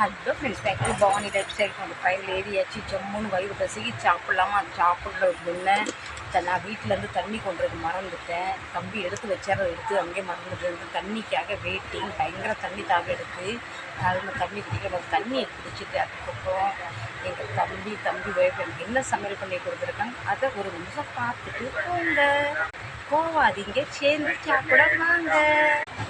Hello friends bakery Bhavani life side கொண்டு five ஏறியாச்சு ஜம்முன்னு வயிறு பசிக்கு சாப்பிட்லாமா? அது சாப்பிட்றதுக்கு முன்னே த- நான் வீட்டிலேருந்து தண்ணி கொண்டு வந்து மறந்துட்டேன். தம்பி எடுத்து வச்சார எடுத்து அங்கேயே மறந்துட்டு தண்ணிக்காக வெயிட்டிங் பயங்கர தண்ணி தாக எடுத்து அதில் தண்ணி குடிக்கிற தண்ணியை குடிச்சிட்டு அதுக்கப்புறம் எங்கள் தம்பி தம்பி ஒய்ஃப் எனக்கு என்ன சமையல் பண்ணி கொடுத்துருக்காங்க? அதை ஒரு நிமிஷம் பார்த்துட்டு போங்க. போவாதீங்க சேர்ந்து சாப்பிட வாங்க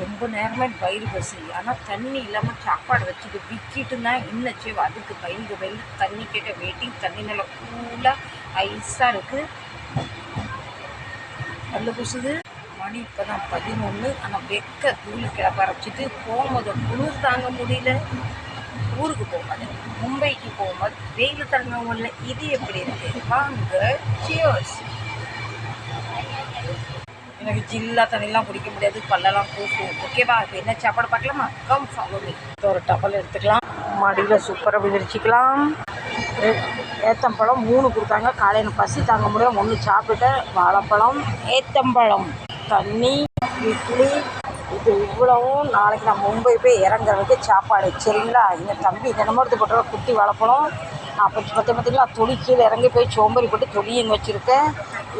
ரொம்ப நேரமே வயிறு பசி ஆனால் தண்ணி இல்லாமல் சாப்பாடு வச்சுட்டு விற்கிட்டு தான் இன்னும் அதுக்கு பயந்து பயந்து தண்ணி கேட்ட வெயிட்டிங் தண்ணி நல்லா கூலாக ஐஸாக இருக்குது பல்லு குசுது மணி இப்போ தான் பதினொன்று ஆனால் வெக்க தூளி கிளப்ப ஆரம்பிச்சிட்டு போகும்போது குளிர் தாங்க முடியல. ஊருக்கு போகும்போது மும்பைக்கு போகும்போது வெயில் தாங்க முடியல. இது எப்படி இருக்குது வாங்க சியர்ஸ் எனக்கு ஜில்லா தண்ணிலாம் குடிக்க முடியாது பல்லெல்லாம் பூசும் ஓகேவா இப்போ என்ன சாப்பாடு பார்க்கலாமா? கம் ஃபாலோ மீ ஒரு டபல் எடுத்துக்கலாம். மடியில் சூப்பராக விதிரிச்சிக்கலாம் ஏத்தம்பழம் மூணு கொடுத்தாங்க. காலையில் பசி தாங்க முடியாது ஒன்று சாப்பிட்டு வாழைப்பழம் ஏத்தம்பழம். தண்ணி இட்லி. இது இவ்வளவும் நாளைக்கு நான் மும்பை போய் இறங்குறதுக்கு சாப்பாடு. சரிங்களா? எங்கள் தம்பி தினமரத்து எடுத்து போட்டுற குட்டி வாழைப்பழம். நான் பற்றி பற்றி பார்த்தீங்களா கீழே இறங்கி போய் சோம்பரி போட்டு தொளி வச்சுருக்கேன்.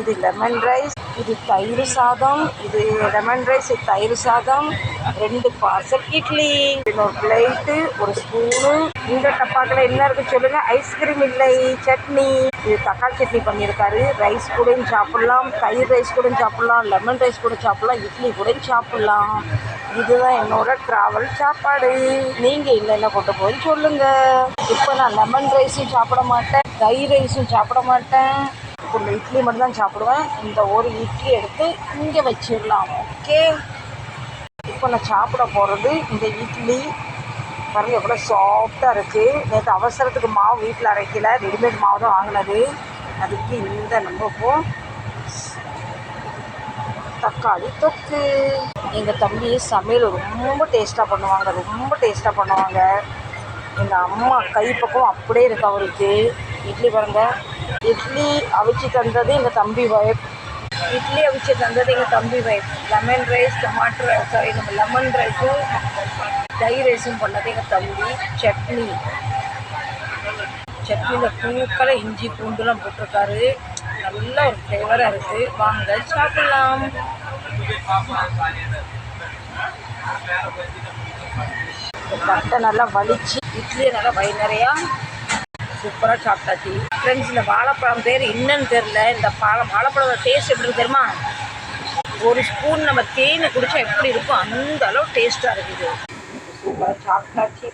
இது லெமன் ரைஸ் இது தயிர் சாதம் இது லெமன் ரைஸ் இது தயிர் சாதம் ரெண்டு பார்சல் இட்லி. இன்னொரு பிளேட்டு ஒரு ஸ்பூனு இந்த டப்பாக்கில் என்ன இருக்கு சொல்லுங்க. ஐஸ்கிரீம் இல்லை சட்னி. இது தக்காளி சட்னி பண்ணியிருக்காரு. ரைஸ் கூடயும் சாப்பிட்லாம் தயிர் ரைஸ் கூட சாப்பிட்லாம் லெமன் ரைஸ் கூட சாப்பிட்லாம் இட்லி கூடயும் சாப்பிட்லாம். இதுதான் என்னோட ட்ராவல் சாப்பாடு. நீங்கள் என்னென்ன கொண்டு போய் சொல்லுங்க. இப்போ நான் லெமன் ரைஸும் சாப்பிட மாட்டேன் தயிர் ரைஸும் சாப்பிட மாட்டேன். இப்போ இந்த இட்லி மட்டும் தான் சாப்பிடுவேன். இந்த ஒரு இட்லி எடுத்து இங்கே வச்சிடலாம். ஓகே இப்போ நான் சாப்பிட போகிறது இந்த இட்லி. பாருங்க எவ்வளோ சாஃப்டாக இருக்குது நேற்று அவசரத்துக்கு மாவு வீட்டில் அரைக்கல. ரெடிமேட் மாவு தான் வாங்கினது. அதுக்கு இந்த நம்ம இப்போ தக்காளி தொக்கு. எங்கள் தம்பி சமையல் ரொம்ப டேஸ்ட்டாக பண்ணுவாங்க. ரொம்ப டேஸ்ட்டாக பண்ணுவாங்க. எங்கள் அம்மா கைப்பக்கம் அப்படியே இருக்கு அவருக்கு. இட்லி பாருங்க. இட்லி அவிச்சு தந்தது எங்கள் தம்பி ஒய்ஃப் இட்லி அவிச்சு தந்தது எங்கள் தம்பி wife lemon rice tomato sorry நம்ம லெமன் ரைஸும் டை ரைஸும் பண்ணது எங்கள் தம்பி. சட்னி. சட்னியில் பூக்களை இஞ்சி பூண்டுலாம் போட்டிருக்காரு. நல்ல ஒரு ஃப்ளேவராக இருக்குது வாங்க சாப்பிடலாம். பட்டை நல்லா வலிச்சு இட்லியை நல்லா வயிறு நிறையா சூப்பராக சாப்பிட்டாச்சு. ஃப்ரெண்ட்ஸ் இந்த வாழைப்பழம் பேர் என்னன்னு தெரில இந்த பழம் வாழைப்பழம் டேஸ்ட் எப்படி தெரியுமா? ஒரு ஸ்பூன் நம்ம தேனை குடிச்சா எப்படி இருக்கும்? அந்த அளவு டேஸ்ட்டாக இருக்குது. சூப்பராக சாப்பிட்டாச்சு.